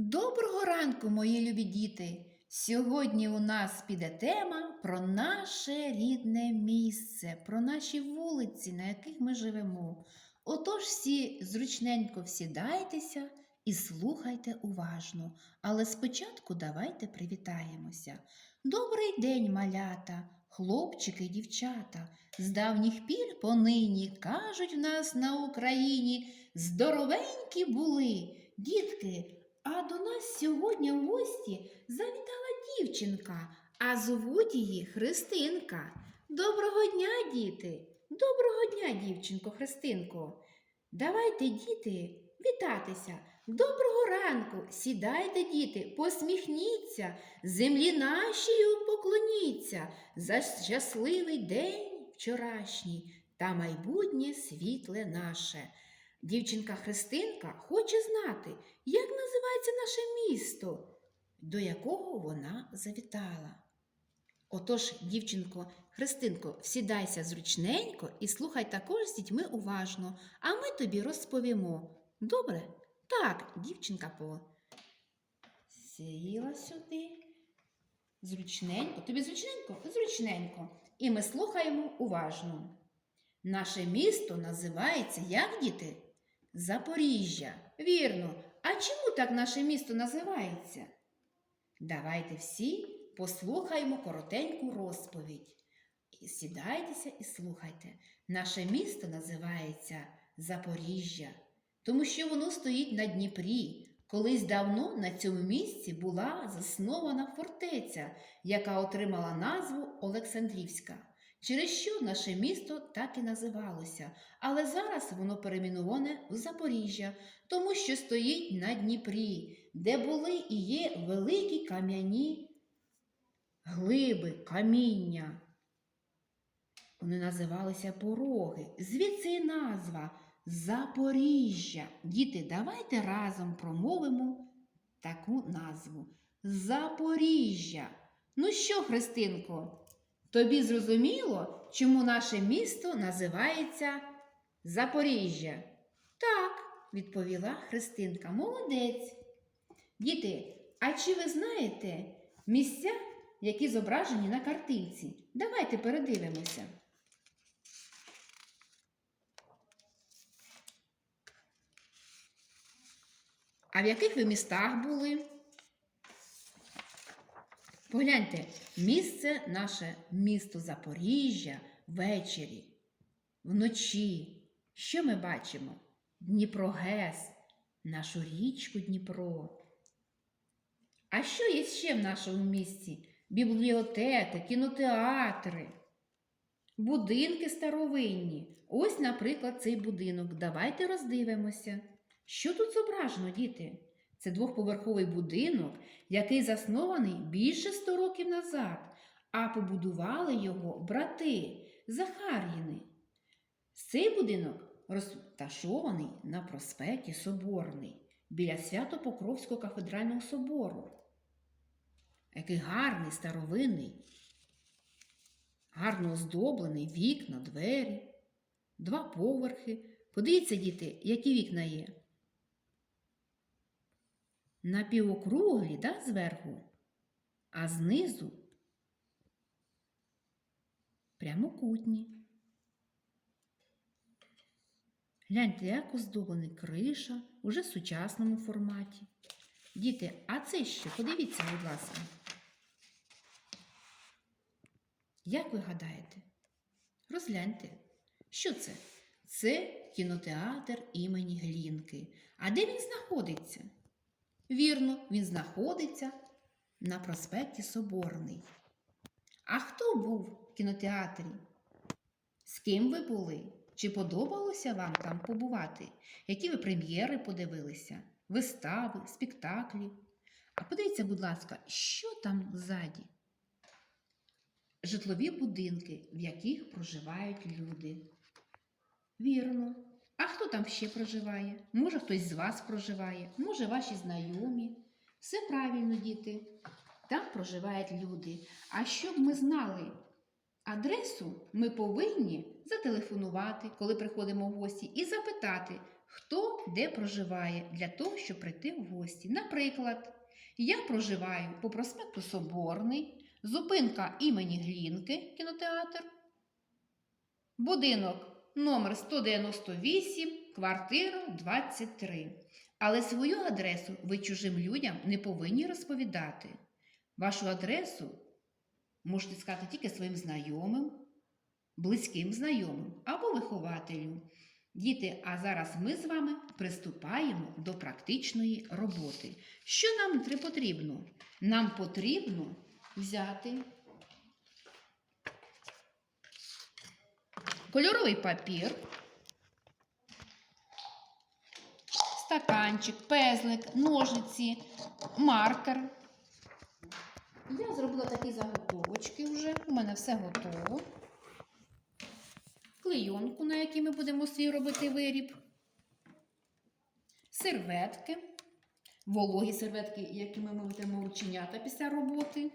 Доброго ранку, мої любі діти! Сьогодні у нас піде тема про наше рідне місце, про наші вулиці, на яких ми живемо. Отож всі зручненько всідайтеся і слухайте уважно. Але спочатку давайте привітаємося. Добрий день, малята, хлопчики дівчата. З давніх пір понині кажуть в нас на Україні здоровенькі були. Дітки, а до нас сьогодні в гості завітала дівчинка, а звуть її Христинка. Доброго дня, діти! Доброго дня, дівчинко Христинко. Давайте, діти, вітатися. Доброго ранку! Сідайте, діти, посміхніться, землі нашій поклоніться за щасливий день вчорашній та майбутнє світле наше. Дівчинка Христинка хоче знати, як називається наше місто, до якого вона завітала. Отож, дівчинко Христинко, сідайся зручненько і слухай також з дітьми уважно, а ми тобі розповімо. Добре? Так, дівчинка по сіла сюди. Зручненько, тобі зручненько? Зручненько. І ми слухаємо уважно. Наше місто називається як діти? Запоріжжя. Вірно. А чому так наше місто називається? Давайте всі послухаємо коротеньку розповідь. Сідайтеся і слухайте. Наше місто називається Запоріжжя, тому що воно стоїть на Дніпрі. Колись давно на цьому місці була заснована фортеця, яка отримала назву Олександрівська, через що наше місто так і називалося. Але зараз воно перейменоване в Запоріжжя, тому що стоїть на Дніпрі, де були і є великі кам'яні глиби, каміння. Вони називалися пороги. Звідси і назва Запоріжжя. Діти, давайте разом промовимо таку назву. Запоріжжя. Ну що, Христинко, тобі зрозуміло, чому наше місто називається Запоріжжя? Так, відповіла Христинка. Молодець. Діти, а чи ви знаєте місця, які зображені на картинці? Давайте передивимося. А в яких ви містах були? Погляньте, місце наше місто Запоріжжя ввечері, вночі. Що ми бачимо? Дніпрогес, нашу річку Дніпро. А що є ще в нашому місті? Бібліотеки, кінотеатри, будинки старовинні. Ось, наприклад, цей будинок. Давайте роздивимося. Що тут зображено, діти? Це двохповерховий будинок, який заснований більше 100 років назад, а побудували його брати Захар'їни. Цей будинок розташований на проспекті Соборний біля Свято-Покровського кафедрального собору. Який гарний, старовинний, гарно оздоблений вікна, двері, два поверхи. Подивіться, діти, які вікна є. Напівокруглі, да, зверху, а знизу прямокутні. Гляньте, як оздоблений криша уже в сучасному форматі. Діти, а це що? Подивіться, будь ласка. Як ви гадаєте? Розгляньте. Що це? Це кінотеатр імені Глінки. А де він знаходиться? Вірно, він знаходиться на проспекті Соборний. А хто був в кінотеатрі? З ким ви були? Чи подобалося вам там побувати? Які ви прем'єри подивилися? Вистави, спектаклі? А подивіться, будь ласка, що там ззаді? Житлові будинки, в яких проживають люди. Вірно. А хто там ще проживає? Може, хтось з вас проживає, може, ваші знайомі. Все правильно, діти. Там проживають люди. А щоб ми знали адресу, ми повинні зателефонувати, коли приходимо в гості, і запитати, хто де проживає для того, щоб прийти в гості. Наприклад, я проживаю по проспекту Соборний, зупинка імені Глінки, кінотеатр, будинок номер 198, квартира 23. Але свою адресу ви чужим людям не повинні розповідати. Вашу адресу можете сказати тільки своїм знайомим, близьким знайомим або вихователю. Діти, а зараз ми з вами приступаємо до практичної роботи. Що нам потрібно? Нам потрібно взяти кольоровий папір, стаканчик, пезлик, ножиці, маркер. Я зробила такі заготовочки вже. У мене все готово. Клейонку, на якій ми будемо свій робити виріб. Серветки. Вологі серветки, якими ми будемо рученята після роботи.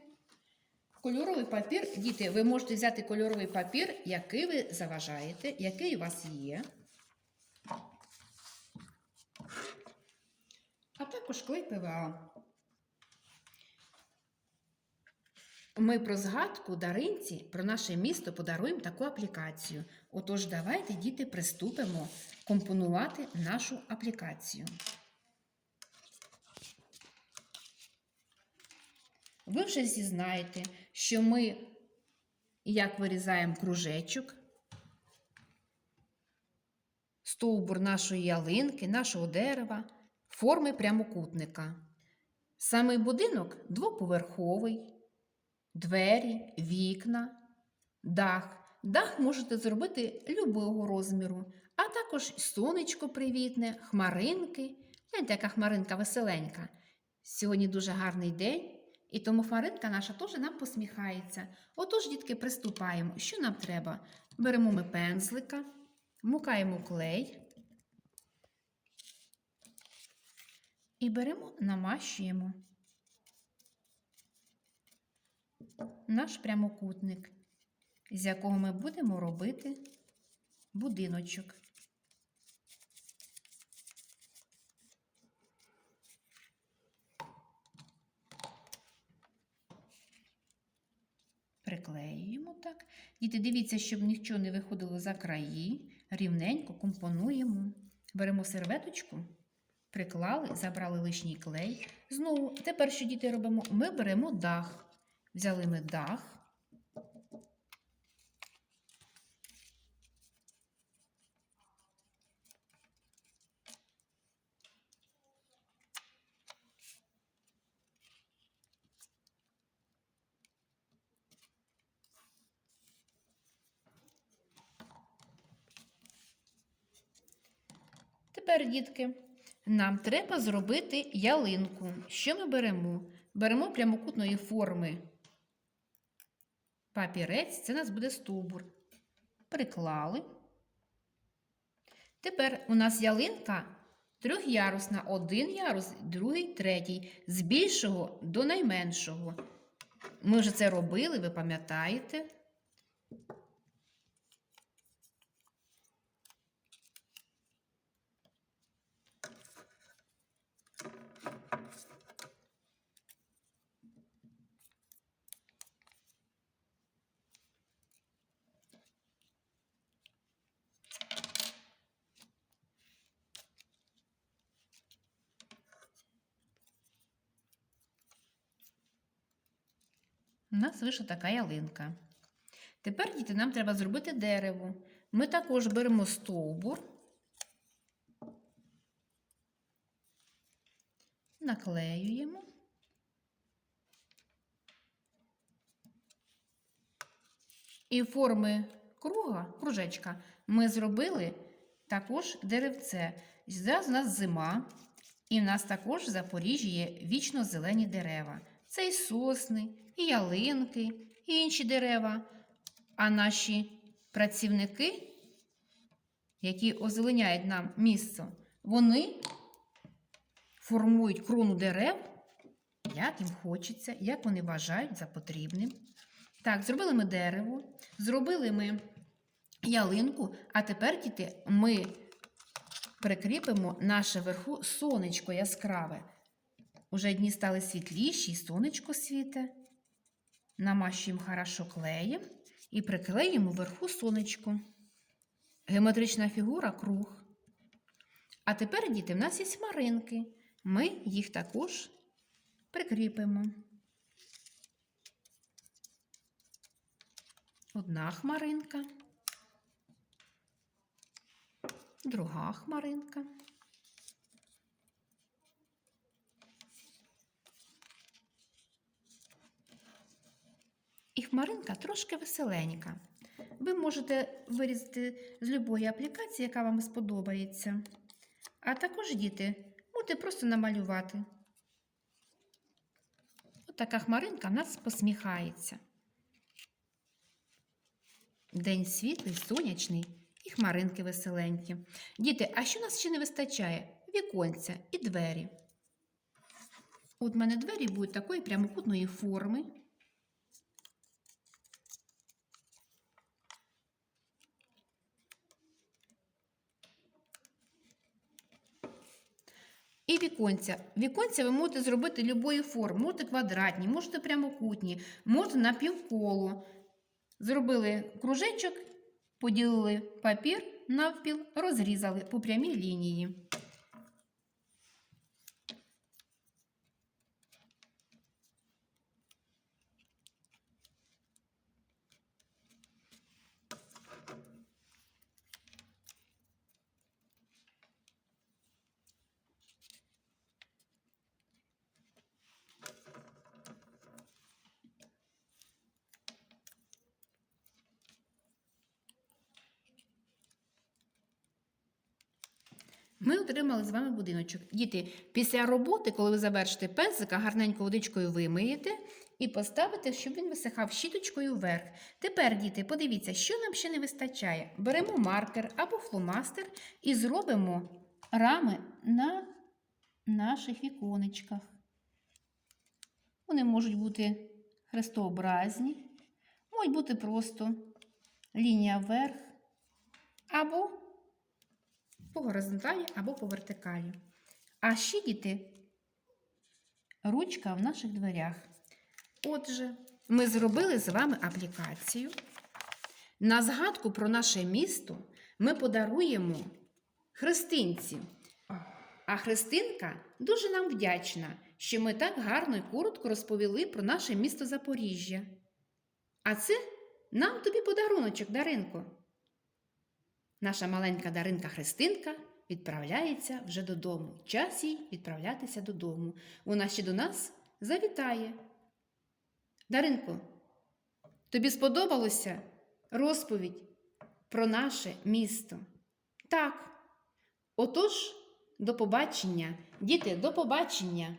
Кольоровий папір. Діти, ви можете взяти кольоровий папір, який ви заважаєте, який у вас є. А також клей ПВА. Ми про згадку даринці про наше місто подаруємо таку аплікацію. Отож, давайте, діти, приступимо компонувати нашу аплікацію. Ви вже всі знаєте, що ми як вирізаємо кружечок, стовбур нашої ялинки, нашого дерева, форми прямокутника. Самий будинок двоповерховий двері, вікна, дах. Дах можете зробити любого розміру, а також сонечко привітне, хмаринки. Гляньте, яка хмаринка веселенька. Сьогодні дуже гарний день, і тому хмаринка наша теж нам посміхається. Отож, дітки, приступаємо. Що нам треба? Беремо ми пензлика, мукаємо клей і беремо, намащуємо. наш прямокутник, з якого ми будемо робити будиночок. Приклеюємо так. Діти, дивіться, щоб нічого не виходило за краї. Рівненько компонуємо. Беремо серветочку, приклали, забрали лишній клей. Знову, тепер що діти робимо? Ми беремо дах. Взяли ми дах. Тепер, дітки, нам треба зробити ялинку. Що ми беремо? Беремо прямокутної форми папірець, це у нас буде стовбур. Приклали. Тепер у нас ялинка трьохярусна, один ярус, другий, третій, з більшого до найменшого. Ми вже це робили, ви пам'ятаєте? У нас вийшла така ялинка. Тепер, діти, нам треба зробити дерево. Ми також беремо стовбур, наклеюємо. І форми круга, кружечка, ми зробили також деревце. Зараз у нас зима, і в нас також в Запоріжжі є вічно зелені дерева. Це і сосни, і ялинки, і інші дерева. А наші працівники, які озеленяють нам місце, вони формують крону дерев, як їм хочеться, як вони вважають за потрібним. Так, зробили ми дерево, зробили ми ялинку, а тепер, діти, ми прикріпимо наше вверху сонечко яскраве. Уже дні стали світліші, і сонечко світе. Намащуємо хорошо клеєм і приклеїмо вверху сонечко. Геометрична фігура круг. А тепер, діти, в нас є хмаринки. Ми їх також прикріпимо. Одна хмаринка, друга хмаринка. Хмаринка трошки веселенька. Ви можете вирізати з любої аплікації, яка вам сподобається. А також, діти, можете просто намалювати. От хмаринка в нас посміхається. День світлий, сонячний і хмаринки веселенькі. Діти, а що нас ще не вистачає? Віконця і двері. От в мене двері будуть такої прямокутної форми. І віконця. Віконця ви можете зробити любої форми. Можете квадратні, можете прямокутні, можете на півколо. Зробили кружечок, поділили папір навпіл, розрізали по прямій лінії. Ми отримали з вами будиночок. Діти, після роботи, коли ви завершите пензика, гарненько водичкою вимиєте і поставите, щоб він висихав щіточкою вверх. Тепер, діти, подивіться, що нам ще не вистачає. Беремо маркер або фломастер і зробимо рами на наших віконечках. Вони можуть бути хрестообразні, можуть бути просто лінія вверх або по горизонталі або по вертикалі. А ще діти ручка в наших дверях. Отже, ми зробили з вами аплікацію. На згадку про наше місто ми подаруємо Христинці. А Христинка дуже нам вдячна, що ми так гарно і коротко розповіли про наше місто Запоріжжя. А це нам тобі подаруночок, Даринко. Наша маленька Даринка Христинка відправляється вже додому. Час їй відправлятися додому. Вона ще до нас завітає. Даринко, тобі сподобалося розповідь про наше місто? Так. Отож, до побачення, діти, до побачення!